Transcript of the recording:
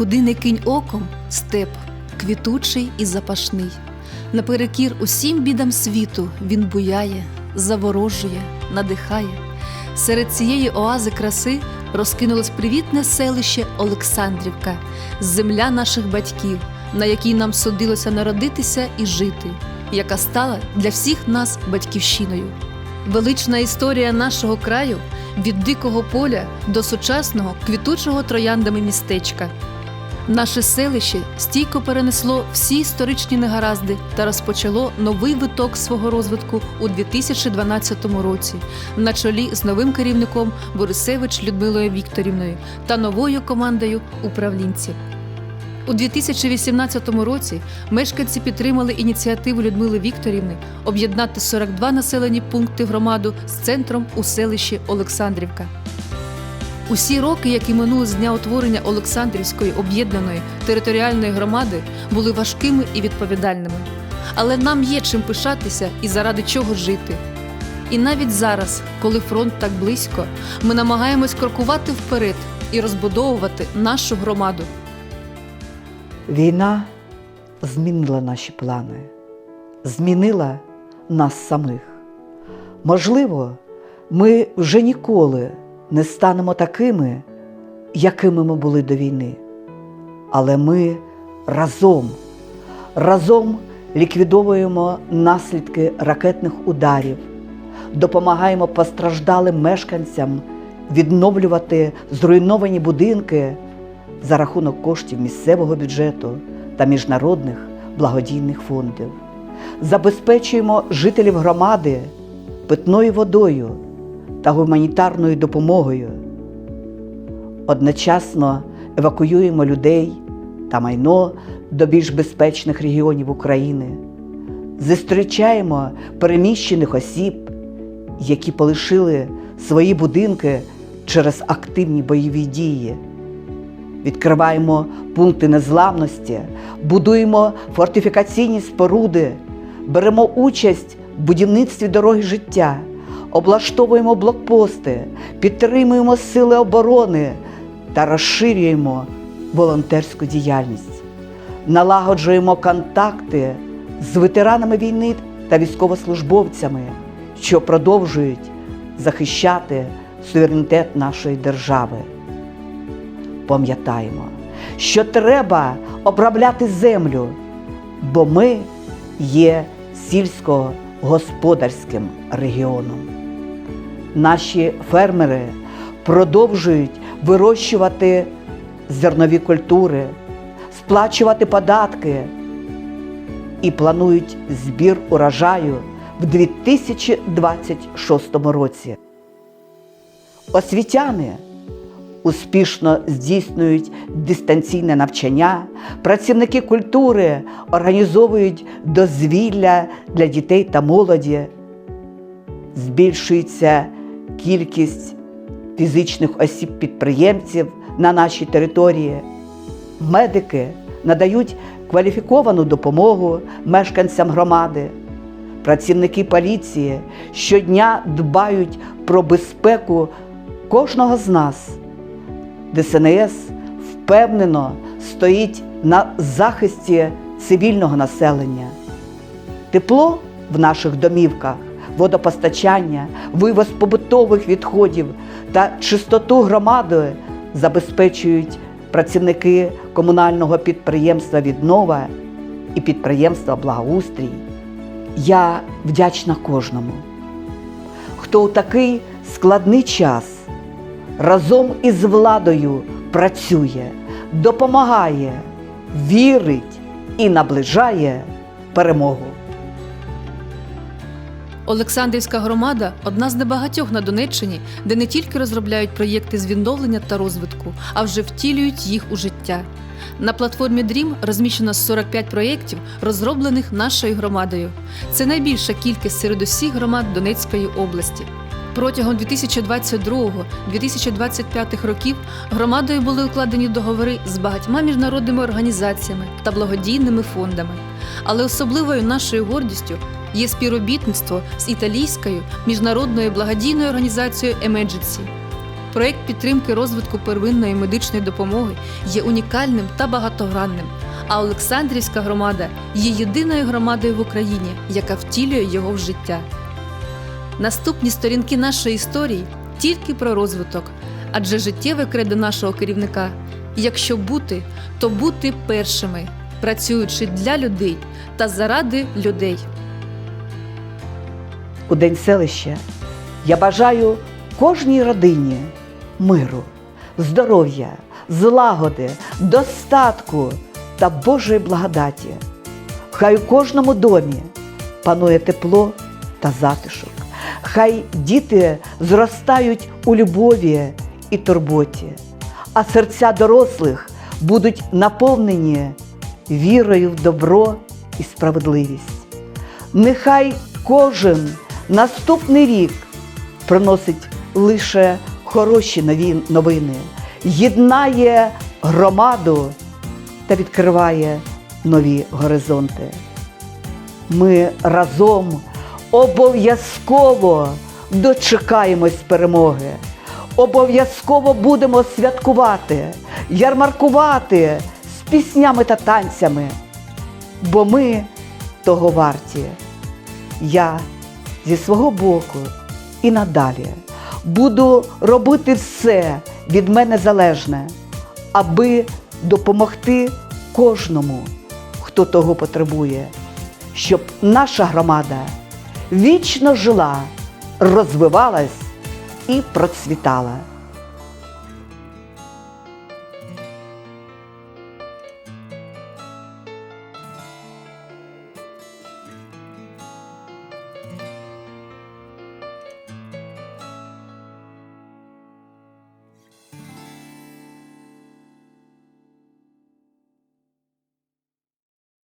Куди не кинь оком степ, квітучий і запашний. Наперекір усім бідам світу він буяє, заворожує, надихає. Серед цієї оази краси розкинулось привітне селище Олександрівка, земля наших батьків, на якій нам судилося народитися і жити, яка стала для всіх нас батьківщиною. Велична історія нашого краю від дикого поля до сучасного квітучого трояндами містечка. Наше селище стійко перенесло всі історичні негаразди та розпочало новий виток свого розвитку у 2012 році на чолі з новим керівником Борисевич Людмилою Вікторівною та новою командою управлінців. У 2018 році мешканці підтримали ініціативу Людмили Вікторівни об'єднати 42 населені пункти громаду з центром у селищі Олександрівка. Усі роки, які минули з дня утворення Олександрівської об'єднаної територіальної громади, були важкими і відповідальними. Але нам є чим пишатися і заради чого жити. І навіть зараз, коли фронт так близько, ми намагаємось крокувати вперед і розбудовувати нашу громаду. Війна змінила наші плани, змінила нас самих. Можливо, ми вже ніколи не станемо такими, якими ми були до війни. Але ми разом, разом ліквідовуємо наслідки ракетних ударів, допомагаємо постраждалим мешканцям відновлювати зруйновані будинки за рахунок коштів місцевого бюджету та міжнародних благодійних фондів. Забезпечуємо жителів громади питною водою та гуманітарною допомогою. Одночасно евакуюємо людей та майно до більш безпечних регіонів України, зустрічаємо переміщених осіб, які полишили свої будинки через активні бойові дії. Відкриваємо пункти незламності, будуємо фортифікаційні споруди, беремо участь в будівництві дороги життя, облаштовуємо блокпости, підтримуємо сили оборони та розширюємо волонтерську діяльність, налагоджуємо контакти з ветеранами війни та військовослужбовцями, що продовжують захищати суверенітет нашої держави пам'ятаємо, що треба обробляти землю, бо ми є сільськогосподарським регіоном. Наші фермери продовжують вирощувати зернові культури, сплачувати податки і планують збір урожаю в 2026 році. Освітяни успішно здійснюють дистанційне навчання, працівники культури організовують дозвілля для дітей та молоді, збільшується кількість фізичних осіб-підприємців на нашій території. Медики надають кваліфіковану допомогу мешканцям громади. Працівники поліції щодня дбають про безпеку кожного з нас. ДСНС впевнено стоїть на захисті цивільного населення. Тепло в наших домівках, водопостачання, вивоз побутових відходів та чистоту громади забезпечують працівники комунального підприємства Віднова і підприємства Благоустрій. Я вдячна кожному, хто у такий складний час разом із владою працює, допомагає, вірить і наближає перемогу. Олександрівська громада одна з небагатьох на Донеччині, де не тільки розробляють проєкти з відновлення та розвитку, а вже втілюють їх у життя. На платформі Dream розміщено 45 проєктів, розроблених нашою громадою. Це найбільша кількість серед усіх громад Донецької області. Протягом 2022-2025 років громадою були укладені договори з багатьма міжнародними організаціями та благодійними фондами. Але особливою нашою гордістю є співробітництво з італійською міжнародною благодійною організацією Emergency. Проєкт підтримки розвитку первинної медичної допомоги є унікальним та багатогранним. А Олександрівська громада є єдиною громадою в Україні, яка втілює його в життя. Наступні сторінки нашої історії тільки про розвиток, адже життєве кредо нашого керівника якщо бути, то бути першими, працюючи для людей та заради людей. У День селища я бажаю кожній родині миру, здоров'я, злагоди, достатку та Божої благодаті. Хай у кожному домі панує тепло та затишок. Хай діти зростають у любові і турботі, а серця дорослих будуть наповнені вірою в добро і справедливість. Нехай кожен наступний рік приносить лише хороші нові новини, єднає громаду та відкриває нові горизонти. Ми разом обов'язково дочекаємось перемоги. Обов'язково будемо святкувати, ярмаркувати піснями та танцями, бо ми того варті. Я зі свого боку і надалі буду робити все від мене залежне, аби допомогти кожному, хто того потребує, щоб наша громада вічно жила, розвивалась і процвітала.